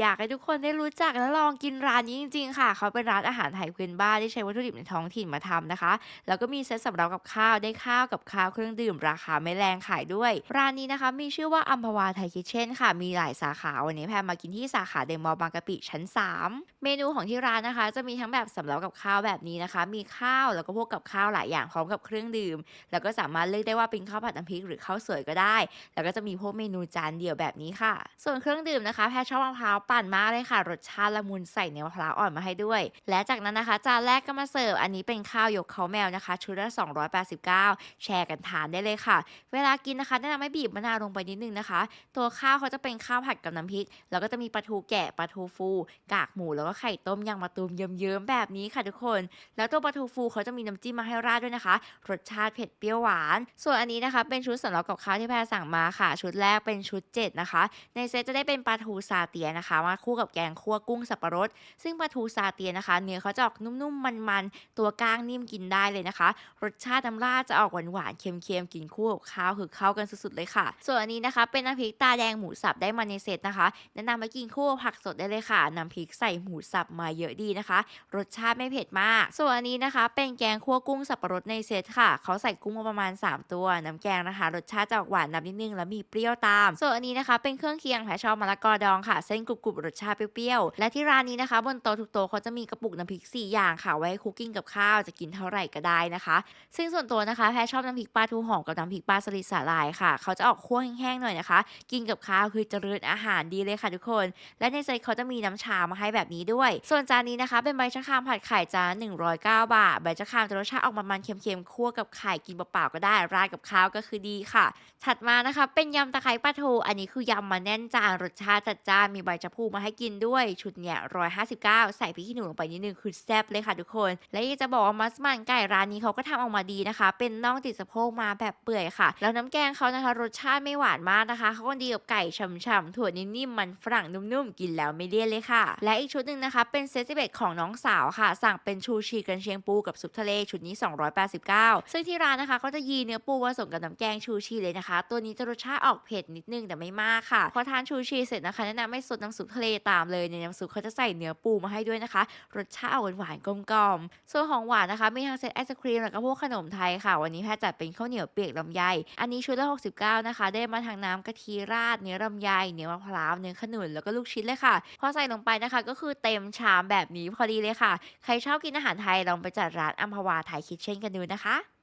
อยากให้ทุกคนได้รู้จักและลองกินร้านนี้จริง ๆ ค่ะ เขาเป็นร้านอาหารไทยพื้นบ้านที่ใช้วัตถุดิบในท้องถิ่นมาทำนะคะ แล้วก็มีเซตสำรับกับข้าวได้ข้าวกับข้าวเครื่องดื่มราคาไม่แรงขายด้วย ร้านนี้นะคะมีชื่อว่าอัมพวาไทยคิทเช่นค่ะ มีหลายสาขา วันนี้แพรมากินที่สาขาเดมอลล์บางกะปิชั้น 3 เมนูของที่ร้านนะคะ จะมีทั้งแบบสำรับกับข้าวแบบนี้นะคะ มีข้าวแล้วก็พวกกับข้าวหลายอย่างพร้อมกับเครื่องดื่ม แล้วก็สามารถเลือกได้ว่าเป็นข้าวผัดน้ำพริกหรือข้าวสวยก็ได้ แล้วก็จะมีพวกเมนูจานเดียวแบบนี้ค่ะ ส่วนเครื่องดื่มนะคะแพรชอบมะพร้าวปั่นมากเลยค่ะ รสชาติละมุนใส่เนื้อมะพร้าวอ่อนมาให้ด้วย และจากนั้นนะคะ จานแรกก็มาเสิร์ฟ อันนี้เป็นข้าวยกเขาแมวนะคะ ชุดละ289 แชร์กันทานได้เลยค่ะ เวลากินนะคะแนะนำให้บีบมะนาวลงไปนิดนึงนะคะ ตัวข้าวเขาจะเป็นข้าวผัดกับน้ำพริก แล้วก็จะมีปลาทูแกะปลาทูฟู กากหมูแล้วก็ไข่ต้มยางมะตูมเยิ้มๆแบบนี้ค่ะทุกคน แล้วตัวปลาทูฟูเขาจะมีน้ำจิ้มมาให้ราดด้วยนะคะ รสชาติเผ็ดเปรี้ยวหวาน ส่วนอันนี้นะคะเป็นชุดสำหรับกับข้าวที่แพรสั่งมาค่ะ ชุดแรกเป็นชุด 7 นะคะ ในเซตจะได้เป็นปลาทูซาเตียนะคะมาคู่กับแกงคั่วกุ้งสับปะรด ซึ่งปลาทูซาเตียนะคะ เนื้อเขาจะออกนุ่มๆ มันๆ ตัวก้างนิ่มกินได้เลยนะคะ รสชาติน้ำราดจะออกหวานๆ เค็มๆ กินคู่กับข้าวคือเข้ากันสุดๆ เลยค่ะ ส่วนอันนี้นะคะเป็นน้ำพริกตาแดงหมูสับได้มาในเซตนะคะ แนะนำมากินคู่กับผักสดได้เลยค่ะน้ำพริกใส่หมูสับมาเยอะดีนะคะ รสชาติไม่เผ็ดมาก ส่วนอันนี้นะคะ เป็นแกงคั่วกุ้งสับปะรดในเซตค่ะ เขาใส่กุ้งมาประมาณ 3 ตัว น้ำแกงนะคะ รสชาติจะออกหวานนำนิดนึงแล้วมีเปรี้ยวตาม ส่วนอันนี้นะคะเป็นเครื่องเคียงแผชอบมะละกอดองค่ะ เส้นกรุบๆรสชาติเปรี้ยวๆและที่ร้านนี้นะคะ บนโต๊ะทุกโต๊ะเขาจะมีกระปุกน้ำพริก 4 อย่างค่ะไว้ให้คุกกิ้งกับข้าวจะกินเท่าไหร่ก็ได้นะคะ ซึ่งส่วนตัวนะคะแพรชอบน้ำพริกปลาทูหอมกับน้ำพริกปลาสลิดสาหร่ายค่ะ เขาจะออกคั่วแห้งๆหน่อยนะคะ กินกับข้าวคือเจริญอาหารดีเลยค่ะทุกคน และในเซตเขาจะมีน้ำชามาให้แบบนี้ด้วย ส่วนจานนี้นะคะเป็นใบชะครามผัดไข่จาน109 บาท ใบชะครามจะรสชาติออกมันๆเค็มๆคั่วกับไข่กินเปล่าๆก็ได้ราดกับข้าวก็คือดีค่ะ ถัดมานะคะ เป็นยำตะไคร้ปลาทูอันนี้คือยำมาแน่นจานรสชาติจัดจ้านมีใบชะพูมาให้กินด้วยชุดเนี้ย159ใส่พริกขี้หนูลงไปนิดนึงคือแซ่บเลยค่ะทุกคน และอยากจะบอกว่ามัสมั่นไก่ร้านนี้เขาก็ทำออกมาดีนะคะ เป็นน่องติดสะโพกมาแบบเปื่อยค่ะ แล้วน้ำแกงเขานะคะรสชาติไม่หวานมากนะคะเขาก็ดีกับไก่ฉ่ำๆถั่วนิ่มๆมันฝรั่งนุ่มๆกินแล้วไม่เลี่ยนเลยค่ะ และอีกชุดหนึ่งนะคะเป็นเซต11ของน้องสาวค่ะ สั่งเป็นชูชีกันเชียงปูกับซุปทะเลชุดนี้ 289 ซึ่งที่ร้านนะคะเขาจะยีเนื้อปูผสมกับน้ำแกงชูชีเลยนะคะ ตัวนี้จะรสชาติออกเผ็ดนิดนึงแต่ไม่มากค่ะพอทานชูชีเสร็จนะคะแนะนำให้สดน้ำซุปทะเลตามเลยในน้ำซุปเขาจะใส่เนื้อปูมาให้ด้วยนะคะ รสชาติหวานๆกลมๆส่วนของหวานนะคะ มีทั้งเซตไอศครีมแล้วก็พวกขนมไทยค่ะ วันนี้แพทย์จัดเป็นข้าวเหนียวเปียกลำไย อันนี้ชุดละ 69 นะคะ ได้มาทางน้ำกะทิราด เนื้อลำไย เนื้อมะพร้าว เนื้อขนุนแล้วก็ลูกชิ้นเลยค่ะ พอใส่ลงไปนะคะ ก็คือเต็มชามแบบนี้พอดีเลยค่ะ ใครชอบกินอาหารไทยลองไปจัดร้านอัมพวาไทยคิทเช่นกันดูนะคะ